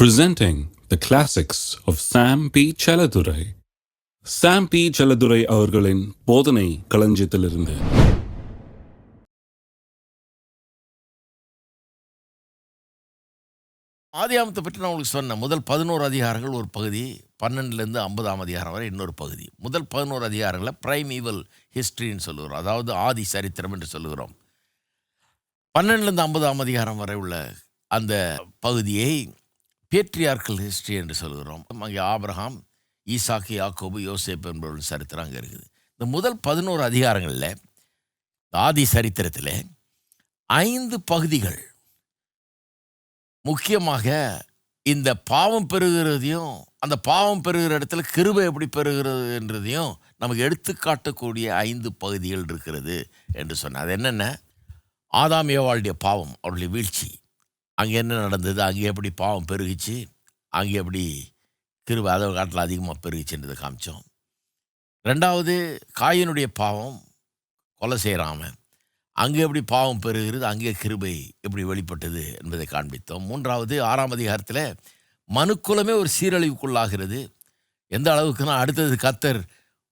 presenting the classics of Sam P. Chaladurai. Sam P Chelladurai அவர்களின் போதனை களஞ்சியத்திலிருந்து. ஆதியாமத்தை பற்றி நான் உங்களுக்கு சொன்னேன். முதல் பதினோரு அதிகாரங்கள் ஒரு பகுதி பன்னெண்டுலேருந்து ஐம்பதாம் அதிகாரம் வரை இன்னொரு பகுதி. முதல் பதினோரு அதிகாரங்களில் பிரைம் ஈவல் ஹிஸ்ட்ரின்னு சொல்லுகிறோம். அதாவது ஆதி சரித்திரம் என்று சொல்லுகிறோம். பன்னெண்டுலேருந்து ஐம்பதாம் அதிகாரம் வரை உள்ள அந்த பகுதியை பேட்ரியார்கல் ஹிஸ்ட்ரி என்று சொல்கிறோம். அங்கே ஆப்ரஹாம் ஈசாக்கு யாக்கோபு யோசேப் என்பவர்கள் சரித்திரம் அங்கே இருக்குது. இந்த முதல் பதினோரு அதிகாரங்களில் ஆதி சரித்திரத்தில் ஐந்து பகுதிகள் முக்கியமாக இந்த பாவம் பெறுகிறதையும் அந்த பாவம் பெறுகிற இடத்துல கிருபை எப்படி பெறுகிறது என்றதையும் நமக்கு எடுத்துக்காட்டக்கூடிய ஐந்து பகுதிகள் இருக்கிறது என்று சொன்னார். அது என்னென்ன? ஆதாம் ஏவாளுடைய பாவம் அவருடைய வீழ்ச்சி. அங்கே என்ன நடந்தது? அங்கே எப்படி பாவம் பெருகிச்சு? அங்கே எப்படி கிருப அதை காட்டில் அதிகமாக பெருகிச்சுன்றதை காமிச்சோம். ரெண்டாவது காயினுடைய பாவம் கொலை செய்கிறாம அங்கே எப்படி பாவம் பெறுகிறது அங்கே கிருபை எப்படி வெளிப்பட்டது என்பதை காண்பித்தோம். மூன்றாவது ஆறாம் அதிகாரத்தில் மனுக்குலமே ஒரு சீரழிவுக்குள்ளாகிறது. எந்த அளவுக்குன்னா அடுத்தது கத்தர்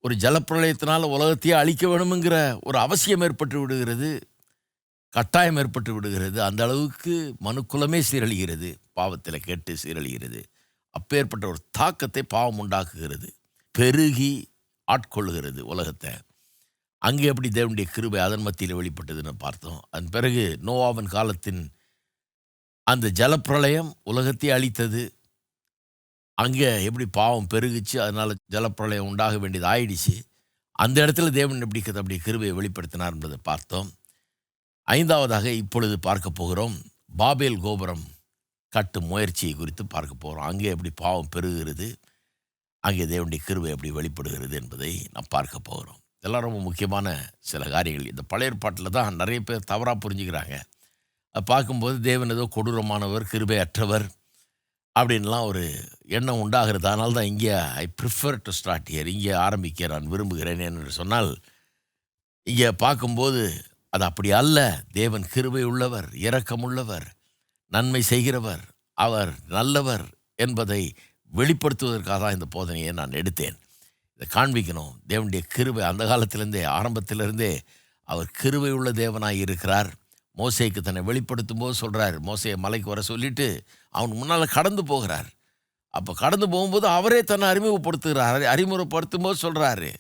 ஒரு ஜலப்பிரளயத்தினால் உலகத்தையே அழிக்க வேணுங்கிற ஒரு அவசியம் ஏற்பட்டு விடுகிறது. கட்டாயம் ஏற்பட்டு விடுகிறது. அந்த அளவுக்கு மனுக்குலமே சீரழிகிறது. பாவத்தில் கேட்டு சீரழிகிறது. அப்பேற்பட்ட ஒரு தாக்கத்தை பாவம் உண்டாக்குகிறது. பெருகி ஆட்கொள்ளுகிறது உலகத்தை. அங்கே எப்படி தேவனுடைய கிருபை அதன் மத்தியில் வெளிப்பட்டதுன்னு பார்த்தோம். அதன் பிறகு நோவாவின் காலத்தின் அந்த ஜலப்பிரளயம் உலகத்தை அழித்தது. அங்கே எப்படி பாவம் பெருகுச்சு அதனால் ஜலப்பிரளயம் உண்டாக வேண்டியது ஆயிடுச்சு அந்த இடத்துல தேவன் எப்படி அப்படி கிருபையை வெளிப்படுத்தினார் என்பதை பார்த்தோம். ஐந்தாவதாக இப்பொழுது பார்க்க போகிறோம். பாபேல் கோபுரம் கட்டும் முயற்சியை குறித்து பார்க்க போகிறோம். அங்கே எப்படி பாவம் பெருகிறது அங்கே தேவனுடைய கிருவை எப்படி வெளிப்படுகிறது என்பதை நாம் பார்க்க போகிறோம். இதெல்லாம் ரொம்ப முக்கியமான சில காரியங்கள். இந்த பழைய ஏற்பாட்டில் தான் நிறைய பேர் தவறாக புரிஞ்சுக்கிறாங்க. அதை பார்க்கும்போது தேவன் ஏதோ கொடூரமானவர் கிருபை அற்றவர் அப்படின்லாம் ஒரு எண்ணம் உண்டாகிறது. அதனால தான் இங்கே I prefer to start here இங்கே ஆரம்பிக்க நான் விரும்புகிறேன் என்று சொன்னால் இங்கே பார்க்கும்போது அது அப்படி அல்ல. தேவன் கிருபை உள்ளவர் இரக்கமுள்ளவர் நன்மை செய்கிறவர் அவர் நல்லவர் என்பதை வெளிப்படுத்துவதற்காக தான் இந்த போதனையை நான் எடுத்தேன். இதை காண்பிக்கணும். தேவனுடைய கிருபை அந்த காலத்திலேருந்தே ஆரம்பத்திலிருந்தே அவர் கிருபை உள்ள தேவனாய் இருக்கிறார். மோசைக்கு தன்னை வெளிப்படுத்தும் போது சொல்கிறார் மோசையை மலைக்கு வர சொல்லிட்டு அவன் முன்னால் கடந்து போகிறார். அப்போ கடந்து போகும்போது அவரே தன்னை அறிமுகப்படுத்துகிறார். அறிமுகப்படுத்தும் போது சொல்கிறாரு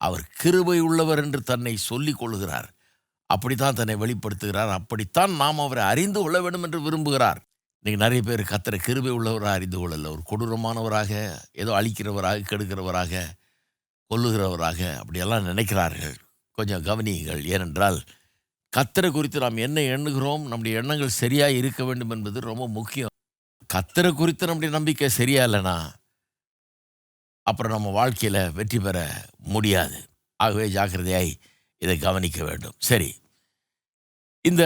அவர் கிருபை உள்ளவர் என்று தன்னை சொல்லிக் கொள்கிறார் அப்படித்தான் தன்னை வெளிப்படுத்துகிறார். அப்படித்தான் நாம் அவரை அறிந்து கொள்ள வேண்டும் என்று விரும்புகிறார். நீங்கள் நிறைய பேர் கத்திர கிருபை உள்ளவராக அறிந்து கொள்ளல. ஒரு கொடூரமானவராக ஏதோ அழிக்கிறவராக கெடுக்கிறவராக கொல்லுகிறவராக அப்படியெல்லாம் நினைக்கிறார்கள். கொஞ்சம் கவனியுங்கள். ஏனென்றால் கத்தரை குறித்து நாம் என்ன எண்ணுகிறோம் நம்முடைய எண்ணங்கள் சரியாக இருக்க வேண்டும் என்பது ரொம்ப முக்கியம். கத்தரை குறித்து நம்முடைய நம்பிக்கை சரியா இல்லைனா அப்புறம் நம்ம வாழ்க்கையில் வெற்றி பெற முடியாது. ஆகவே ஜாக்கிரதையாய் இதை கவனிக்க வேண்டும். சரி. இந்த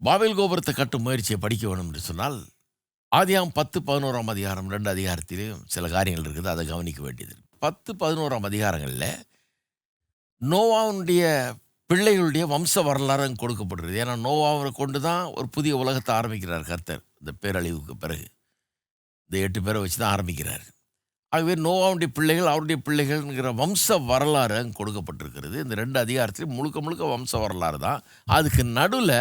பாபேல் கோபுரத்தை கட்டும் முயற்சியை படிக்க வேண்டும் என்று சொன்னால் ஆதியாம் பத்து பதினோராம் அதிகாரம் ரெண்டு அதிகாரத்திலையும் சில காரியங்கள் இருக்குது. அதை கவனிக்க வேண்டியது. பத்து பதினோராம் அதிகாரங்களில் நோவாவுடைய பிள்ளைகளுடைய வம்ச வரலாறு அங்கே கொடுக்கப்படுறது ஏன்னா நோவாவை கொண்டு தான் ஒரு புதிய உலகத்தை ஆரம்பிக்கிறார் கர்த்தர். இந்த பேரழிவுக்கு பிறகு. இந்த எட்டு பேரை வச்சு தான் ஆரம்பிக்கிறார். ஆகவே நோவாவுடைய பிள்ளைகள் அவருடைய பிள்ளைகள்ங்கிற வம்ச வரலாறு அங்கே கொடுக்கப்பட்டிருக்கிறது. இந்த ரெண்டு அதிகாரத்திலையும் முழுக்க முழுக்க வம்ச வரலாறு தான். அதுக்கு நடுவில்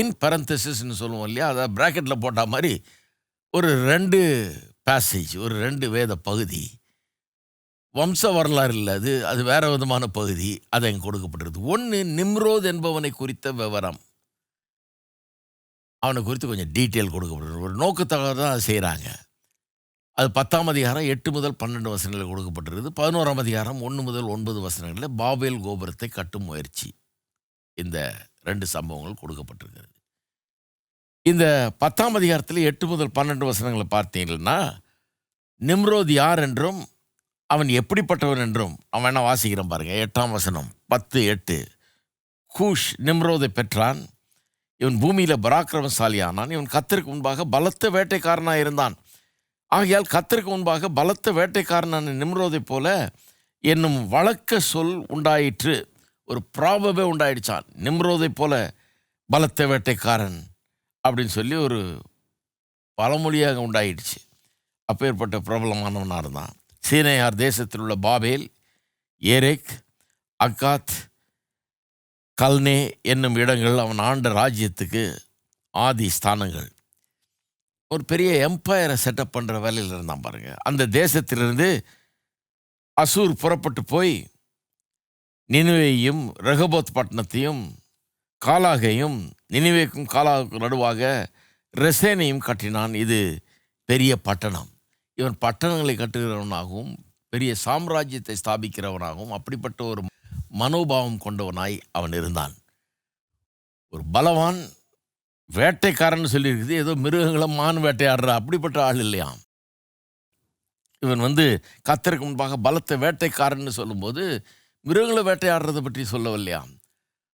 இன் பரந்தசிஸ்ன்னு சொல்லுவோம் இல்லையா? அதை ப்ராக்கெட்டில் போட்ட மாதிரி ஒரு ரெண்டு பேசேஜ் ஒரு ரெண்டு வேத பகுதி. வம்ச வரலாறு இல்லை அது அது வேறு விதமான பகுதி. அது அங்கே கொடுக்கப்பட்டிருக்கு ஒன்று நிம்ரோத் என்பவனை குறித்த விவரம். அவனை குறித்து கொஞ்சம் டீட்டெயில் கொடுக்கப்பட்டிருக்கு ஒரு நோக்கத்தாக தான் அதை செய்கிறாங்க அது பத்தாம் அதிகாரம் எட்டு முதல் பன்னெண்டு வசனங்களில் கொடுக்கப்பட்டிருக்குது. பதினோராம் அதிகாரம் ஒன்று முதல் ஒன்பது வசனங்களில் பாபேல் கோபுரத்தை கட்டும் முயற்சி. இந்த ரெண்டு சம்பவங்கள் கொடுக்கப்பட்டிருக்கிறது. இந்த பத்தாம் அதிகாரத்தில் எட்டு முதல் பன்னெண்டு வசனங்களை பார்த்தீங்கன்னா நிம்ரோத் யார் என்றும் அவன் எப்படிப்பட்டவன் என்றும் அவன் என்ன வாசிக்கிறான் பாருங்க. எட்டாம் வசனம் பத்து எட்டு. கூஷ் நிம்ரோதை பெற்றான். இவன் பூமியில் பராக்கிரமசாலியானான். இவன் கத்திற்கு முன்பாக பலத்த வேட்டைக்காரனாக இருந்தான். ஆகையால் கத்திற்கு முன்பாக பலத்த வேட்டைக்காரனான நிம்ரோதை போல என்னும் வழக்க சொல் உண்டாயிற்று. ஒரு ப்ராபவே உண்டாயிடுச்சான். நிம்ரோதை போல பலத்த வேட்டைக்காரன் அப்படின்னு சொல்லி ஒரு பழமொழியாக உண்டாயிடுச்சு. அப்பேற்பட்ட பிரபலமானவனாக இருந்தான் சீனையார் தேசத்தில் உள்ள பாபேல் ஏரேக் அக்காத் கல்னே என்னும் இடங்கள் அவன் ஆண்ட ராஜ்யத்துக்கு ஆதி ஸ்தானங்கள். ஒரு பெரிய எம்பையரை செட்டப் பண்ணுற வேலையில் இருந்தான் பாருங்கள் அந்த தேசத்திலிருந்து அசூர் புறப்பட்டு போய் நினைவையும் ரெகபோத் பட்டணத்தையும் காலாகையும் நினைவேக்கும் காலாவுக்கும் நடுவாக ரெசேனையும் கட்டினான். இது பெரிய பட்டணம். இவன் பட்டணங்களை கட்டுகிறவனாகவும் பெரிய சாம்ராஜ்யத்தை ஸ்தாபிக்கிறவனாகவும் அப்படிப்பட்ட ஒரு மனோபாவம் கொண்டவனாய் அவன் இருந்தான். ஒரு பலவான் வேட்டைக்காரன் சொல்லியிருக்குது ஏதோ மிருகங்களை மான் வேட்டையாடுற அப்படிப்பட்ட ஆள் இல்லையாம் இவன் வந்து கத்தருக்கு முன்பாக பலத்த வேட்டைக்காரன்னு சொல்லும்போது மிருகங்களை வேட்டையாடுறதை பற்றி சொல்லவில்லையாம்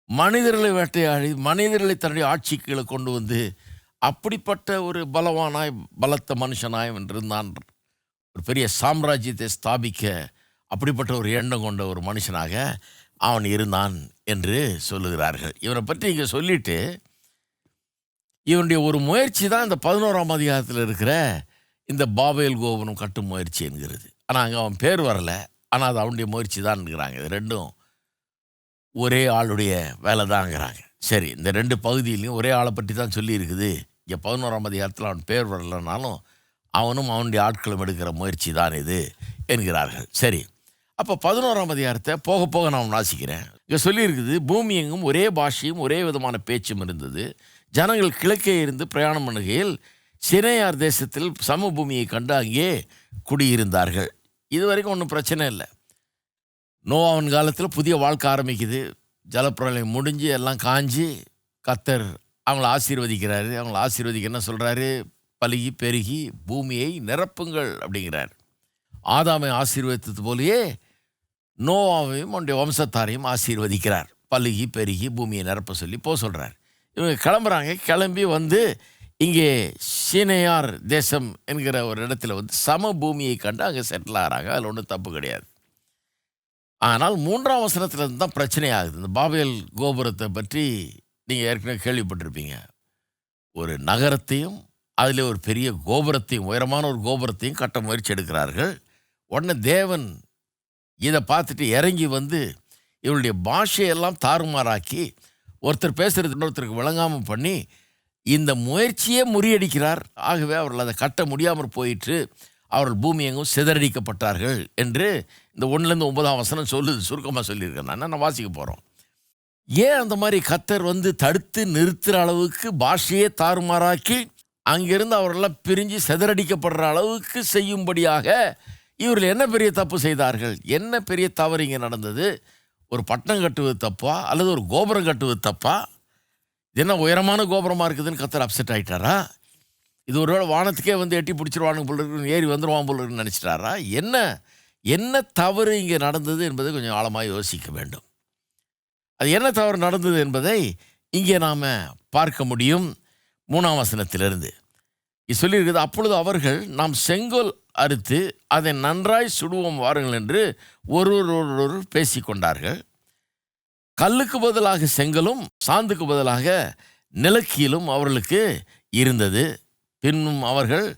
மனிதர்களை வேட்டையாடி மனிதர்களை தன்னுடைய ஆட்சிக்குள்ள கொண்டு வந்து அப்படிப்பட்ட ஒரு பலவானாய் பலத்த மனுஷனாய் இருந்தான். ஒரு பெரிய சாம்ராஜ்யத்தை ஸ்தாபிக்க அப்படிப்பட்ட ஒரு எண்ணம் கொண்ட ஒரு மனுஷனாக அவன் இருந்தான் என்று சொல்லுகிறார்கள். இவனை பற்றி இங்கே சொல்லிவிட்டு இவனுடைய ஒரு முயற்சி தான் இந்த பதினோராம் அதிகாரத்தில் இருக்கிற இந்த பாபேல் கோபுரம் கட்டும் முயற்சி என்கிறது. ஆனால் அங்கே அவன் பேர் வரல. ஆனால் அது அவனுடைய முயற்சி தான்ங்கிறாங்க இது ரெண்டும் ஒரே ஆளுடைய வேலை தான்ங்கிறாங்க சரி இந்த ரெண்டு பகுதியிலையும் ஒரே ஆளை பற்றி தான் சொல்லியிருக்குது. இங்கே பதினோராம் அதிகாரத்தில் அவன் பேர் வரலனாலும் அவனும் அவனுடைய ஆட்களும் எடுக்கிற முயற்சி தான் இது என்கிறார்கள். சரி அப்போ பதினோராம் அதிகாரத்தை போக போக நான் வாசிக்கிறேன் இங்கே சொல்லியிருக்குது பூமி எங்கும் ஒரே பாஷையும் ஒரே விதமான பேச்சும் இருந்தது. ஜனங்கள் கிழக்கே இருந்து பிரயாணம் பண்ணுகையில் சினையார் தேசத்தில் சமபூமியை கண்டு அங்கே குடியிருந்தார்கள். இது வரைக்கும் ஒன்றும் பிரச்சனை இல்லை. நோவாவின் காலத்தில் புதிய வாழ்க்கை ஆரம்பிக்குது. ஜலப்பிரளயம் முடிஞ்சு எல்லாம் காஞ்சி கத்தர் அவங்கள ஆசீர்வதிக்கிறாரு. அவங்கள ஆசீர்வதிக்க என்ன சொல்கிறாரு பலுகி பெருகி பூமியை நிரப்புங்கள் அப்படிங்கிறார். ஆதாமை ஆசீர்வதித்தது போலயே நோவாவையும் அவனுடைய வம்சத்தாரையும் ஆசீர்வதிக்கிறார். பலுகி பெருகி பூமியை நிரப்ப சொல்லி போக சொல்கிறார் இவங்க கிளம்புறாங்க. கிளம்பி வந்து இங்கே சீனையார் தேசம் என்கிற ஒரு இடத்துல வந்து சம பூமியை கண்டு அங்கே செட்டில் ஆகிறாங்க அதில் ஒன்றும் தப்பு கிடையாது. ஆனால் மூன்றாம் வசனத்துலேருந்து தான் பிரச்சனை ஆகுது. இந்த பாபேல் கோபுரத்தை பற்றி நீங்கள் ஏற்கனவே கேள்விப்பட்டிருப்பீங்க. ஒரு நகரத்தையும் அதில் ஒரு பெரிய கோபுரத்தையும் உயரமான ஒரு கோபுரத்தையும் கட்ட முயற்சி எடுக்கிறார்கள். உடனே தேவன் இதை பார்த்துட்டு இறங்கி வந்து இவருடைய பாஷையெல்லாம் தாறுமாறாக்கி ஒருத்தர் பேசுறது இன்னொருத்தருக்கு விளங்காமல் பண்ணி இந்த முயற்சியே முறியடிக்கிறார். ஆகவே அவர்கள் அதை கட்ட முடியாமல் போயிற்று. அவர்கள் பூமி எங்கும் சிதறடிக்கப்பட்டார்கள் என்று இந்த ஒன்றுலேருந்து ஒன்பதாம் வசனம் சொல்லுது சுருக்கமாக சொல்லியிருக்கேன் நான் நான் வாசிக்க போகிறோம் ஏன் அந்த மாதிரி கத்தர் வந்து தடுத்து நிறுத்துகிற அளவுக்கு பாஷையே தாறுமாறாக்கி அங்கிருந்து அவரெல்லாம் பிரிஞ்சு சிதறடிக்கப்படுற அளவுக்கு செய்யும்படியாக இவர்கள் என்ன பெரிய தப்பு செய்தார்கள்? என்ன பெரிய தவறு இங்கே நடந்தது? ஒரு பட்டணம் கட்டுவது தப்பா அல்லது ஒரு கோபுரம் கட்டுவது தப்பா? என்ன உயரமான கோபுரமாக இருக்குதுன்னு கத்தர் அப்செட் ஆகிட்டாரா இது ஒருவேளை வானத்துக்கே வந்து எட்டி பிடிச்சிருவானுங்க போல இருக்குன்னு ஏறி வந்துடுவான் போல இருக்குன்னு நினச்சிட்டாரா? என்ன என்ன தவறு இங்கே நடந்தது என்பதை கொஞ்சம் ஆழமாக யோசிக்க வேண்டும். அது என்ன தவறு நடந்தது என்பதை இங்கே நாம் பார்க்க முடியும். மூணாம் வசனத்திலிருந்து. சொல்லியிருக்குது அப்பொழுது அவர்கள் நாம் செங்கோல் அறுத்து அதை நன்றாய் சுடுவோம் வாருங்கள் என்று ஒருவர் ஒருவர் பேசிக்கொண்டார்கள் கல்லுக்கு பதிலாக செங்கலும் சாந்துக்கு பதிலாக நிலக்கீலும் அவர்களுக்கு இருந்தது. பின்னும் அவர்கள்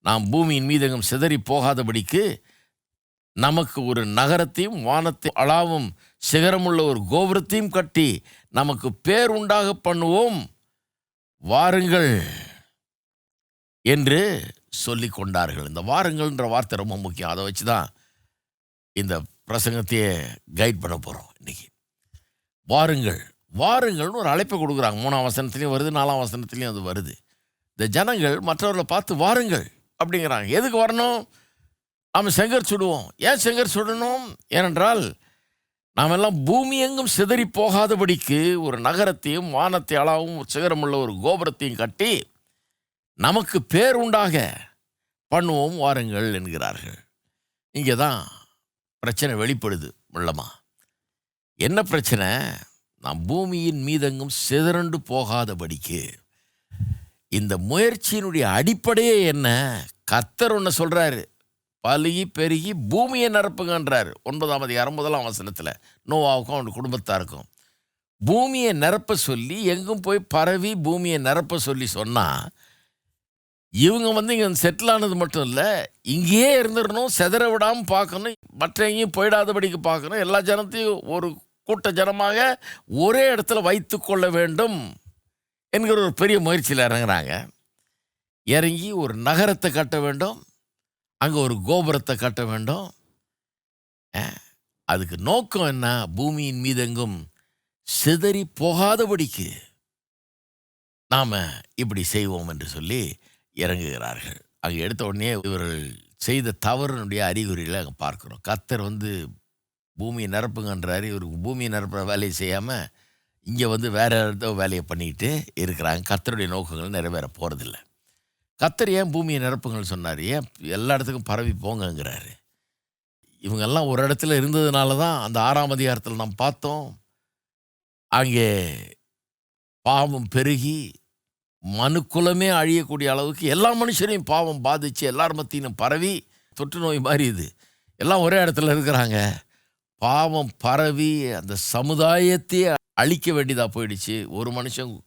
நாம் பூமியின் மீதகம் சிதறி போகாதபடிக்கு நமக்கு ஒரு நகரத்தையும் வானத்தை அளாவும் சிகரமுள்ள ஒரு கோபுரத்தையும் கட்டி நமக்கு பேர் உண்டாக பண்ணுவோம் வாருங்கள் என்று சொல்லி கொண்டார்கள். இந்த வாருங்கள்ன்ற வார்த்தை ரொம்ப முக்கியம். அதை வச்சு தான் இந்த பிரசங்கத்தையே கைட் பண்ண போகிறோம் இன்னைக்கு. வாருங்கள். வாருங்கள்னு ஒரு அழைப்பை கொடுக்குறாங்க. மூணாம் வசனத்துலேயும் வருது நாலாம் வசனத்துலேயும் அது வருது. இந்த ஜனங்கள் மற்றவர்களை பார்த்து வாருங்கள் அப்படிங்கிறாங்க. எதுக்கு வரணும்? நாம் செங்கர் சுடுவோம். ஏன் செங்கர் சுடணும்? ஏனென்றால் நாம் எல்லாம் பூமி எங்கும் சிதறி போகாதபடிக்கு ஒரு நகரத்தையும் வானத்தை அளவும் சிகரமுள்ள ஒரு கோபுரத்தையும் கட்டி நமக்கு பேர் உண்டாக பண்ணுவோம் வாருங்கள் என்கிறார்கள். இங்கே தான் பிரச்சனை வெளிப்படுது உள்ளமா. என்ன பிரச்சனை? நாம் பூமியின் மீதெங்கும் சிதறண்டு போகாதபடிக்கு இந்த முயற்சியினுடைய அடிப்படையே என்ன? கத்தர் ஒன்று சொல்கிறாரு பலுகி பெருகி பூமியை நிரப்புங்கன்றார். ஒன்பதாம் அதிகாரம் முதலாம் வசனத்தில் நோவாவுக்கும் அவன் குடும்பத்தாருக்கும். பூமியை நிரப்ப சொல்லி எங்கும் போய் பரவி பூமியை நிரப்ப சொல்லி சொன்னால் இவங்க வந்து இங்கே செட்டில் ஆனது மட்டும் இல்லை இங்கேயே இருந்துடணும் செதற விடாமல் பார்க்கணும் மற்ற எங்கேயும் போயிடாதபடிக்கு பார்க்கணும் எல்லா ஜனத்தையும் ஒரு கூட்ட ஜனமாக ஒரே இடத்துல வைத்து கொள்ள வேண்டும் என்கிற ஒரு பெரிய முயற்சியில் இறங்குறாங்க. இறங்கி ஒரு நகரத்தை கட்ட வேண்டும் அங்கே ஒரு கோபுரத்தை கட்ட வேண்டும். அதுக்கு நோக்கம் என்ன? பூமியின் மீதெங்கும் சிதறி போகாதபடிக்கு நாம் இப்படி செய்வோம் என்று சொல்லி இறங்குகிறார்கள். அங்கே எடுத்த உடனே இவர்கள் செய்த தவறுனுடைய அறிகுறிகளை அங்கே பார்க்குறோம். கத்தர் வந்து பூமியை நிரப்புங்கன்றாரு. இவருக்கு பூமியை நிரப்புற வேலையை செய்யாமல் இங்கே வந்து வேறு இடத்த வேலையை பண்ணிக்கிட்டு இருக்கிறாங்க. கத்தருடைய நோக்கங்கள் நிறைவேற போகிறதில்ல கத்தர் ஏன் பூமியை நிரப்புங்கன்னு சொன்னார்? ஏன் எல்லா இடத்துக்கும் பரவி போங்கங்கிறாரு. இவங்கெல்லாம் ஒரு இடத்துல இருந்ததுனால தான் அந்த ஆறாம் அதிகாரத்தில் நாம் பார்த்தோம். அங்கே பாவம் பெருகி மனுக்குலமே அழியக்கூடிய அளவுக்கு எல்லா மனுஷரையும் பாவம் பாதிச்சு எல்லார் மத்தியிலும் பரவி தொற்று நோய் மாதிரி இது. எல்லாம் ஒரே இடத்துல இருக்கிறாங்க. பாவம் பரவி அந்த சமுதாயத்தையே அழிக்க வேண்டியதாக போயிடுச்சு. ஒரு மனுஷன்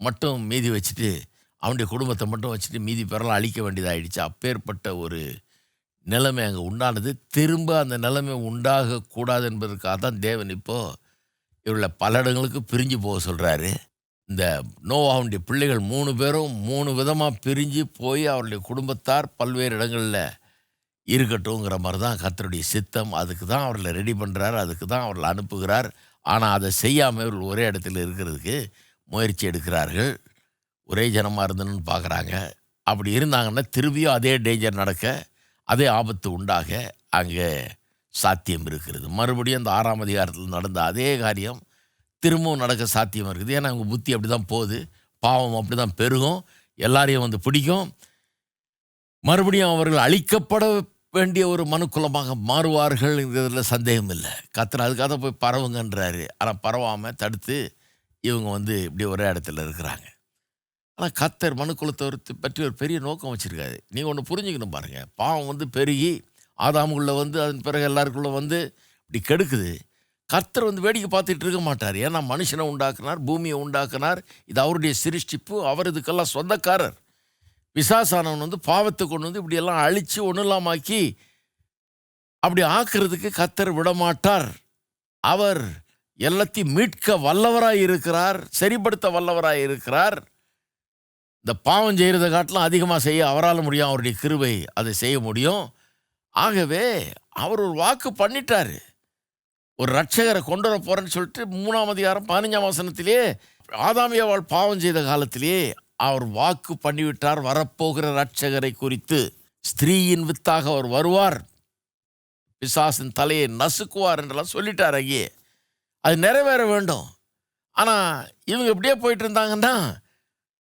மட்டும் மீதி வச்சுட்டு அவனுடைய குடும்பத்தை மட்டும் வச்சுட்டு மீதி பேரெல்லாம் அழிக்க வேண்டியதாகிடுச்சு அப்பேற்பட்ட ஒரு நிலைமை அங்கே உண்டானது. திரும்ப அந்த நிலைமை உண்டாகக்கூடாது என்பதற்காக தான் தேவன் இப்போது இவர்களை பல இடங்களுக்கு பிரிஞ்சு போக சொல்கிறாரு இந்த நோவாவுடைய பிள்ளைகள் மூணு பேரும் மூணு விதமாக பிரிஞ்சு போய் அவருடைய குடும்பத்தார் பல்வேறு இடங்களில் இருக்கட்டும்ங்கிற மாதிரி தான் கத்தருடைய சித்தம். அதுக்கு தான் அவர்களை ரெடி பண்ணுறார் அதுக்கு தான் அவர்களை அனுப்புகிறார். ஆனால் அதை செய்யாமல் இவர்கள் ஒரே இடத்துல இருக்கிறதுக்கு முயற்சி எடுக்கிறார்கள். ஒரே ஜனமாக இருந்தணும்னு பார்க்குறாங்க அப்படி இருந்தாங்கன்னா திரும்பியும் அதே டேஞ்சர் நடக்க அதே ஆபத்து உண்டாக அங்கே சாத்தியம் இருக்கிறது. மறுபடியும் அந்த ஆறாம் அதிகாரத்தில் நடந்த அதே காரியம் திரும்பவும் நடக்க சாத்தியம் இருக்குது. ஏன்னா அவங்க புத்தி அப்படி தான் போகுது. பாவம் அப்படி தான் பெருகும். எல்லாரையும் வந்து பிடிக்கும். மறுபடியும் அவர்கள் அழிக்கப்பட வேண்டிய ஒரு மனுக்குலமாக மாறுவார்கள்ங்கிறதுல சந்தேகம் இல்லை. கத்தர் அதுக்காக தான் போய் பரவுங்கன்றாரு. ஆனால் பரவாமல் தடுத்து இவங்க வந்து இப்படி ஒரே இடத்துல இருக்கிறாங்க. ஆனால் கத்தர் மனுக்குலத்தை பற்றி ஒரு பெரிய நோக்கம் வச்சுருக்காரு. நீங்கள் ஒன்று புரிஞ்சுக்கணும் பாருங்கள் பாவம் வந்து பெருகி ஆதாமுக்குள்ளே வந்து அதன் பிறகு எல்லாருக்குள்ளே வந்து இப்படி கெடுக்குது. கர்த்தர் வந்து வேடிக்கை பார்த்துட்டு இருக்க மாட்டார். ஏன்னா மனுஷனை உண்டாக்குனார் பூமியை உண்டாக்குனார். இது அவருடைய சிருஷ்டிப்பு அவர் இதுக்கெல்லாம் சொந்தக்காரர். விசாசானவன் வந்து பாவத்தை கொண்டு வந்து இப்படியெல்லாம் அழித்து ஒன்றும் இல்லாமாக்கி அப்படி ஆக்குறதுக்கு கத்தர் விடமாட்டார். அவர் எல்லாத்தையும் மீட்க வல்லவராக இருக்கிறார் சரிப்படுத்த வல்லவராக இருக்கிறார். இந்த பாவம் செய்கிறத காட்டிலும் அதிகமாக செய்ய அவரால் முடியும் அவருடைய கிருவை அதை செய்ய முடியும். ஆகவே அவர் ஒரு வாக்கு பண்ணிட்டாரு. ஒரு ரட்சகரை கொண்டு வர போகிறேன்னு சொல்லிட்டு மூணாம் அதிகாரம் பதினஞ்சாம் வசனத்திலே ஆதாமியாவால் பாவம் செய்த காலத்திலே அவர் வாக்கு பண்ணிவிட்டார் வரப்போகிற ரட்சகரை குறித்து. ஸ்திரீயின் வித்தாக அவர் வருவார். பிசாசின் தலையை நசுக்குவார் என்றெல்லாம் சொல்லிட்டார் அங்கே. அது நிறைவேற வேண்டும். ஆனால் இவங்க இப்படியே போயிட்டு இருந்தாங்கன்னா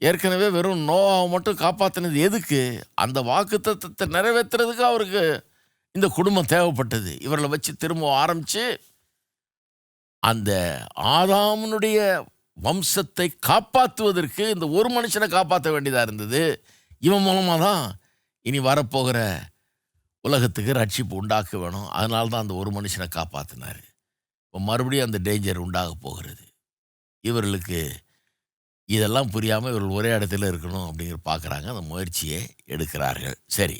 ஏற்கனவே வெறும் நோவாவை மட்டும் காப்பாற்றினது எதுக்கு? அந்த வாக்கு தத்துவத்தை நிறைவேற்றுறதுக்கு அவருக்கு இந்த குடும்பம் தேவைப்பட்டது. இவர்களை வச்சு திரும்ப ஆரம்பித்து அந்த ஆதாமனுடைய வம்சத்தை காப்பாற்றுவதற்கு இந்த ஒரு மனுஷனை காப்பாற்ற வேண்டியதாக இருந்தது. இவன் மூலமாக தான் இனி வரப்போகிற உலகத்துக்கு ரட்சிப்பு உண்டாக்க வேணும். அதனால தான் அந்த ஒரு மனுஷனை காப்பாற்றினார் இப்போ மறுபடியும் அந்த டேஞ்சர் உண்டாக போகிறது. இவர்களுக்கு இதெல்லாம் புரியாமல் இவர்கள் ஒரே இடத்துல இருக்கணும் அப்படிங்கிற பார்க்குறாங்க. அந்த முயற்சியை எடுக்கிறார்கள். சரி.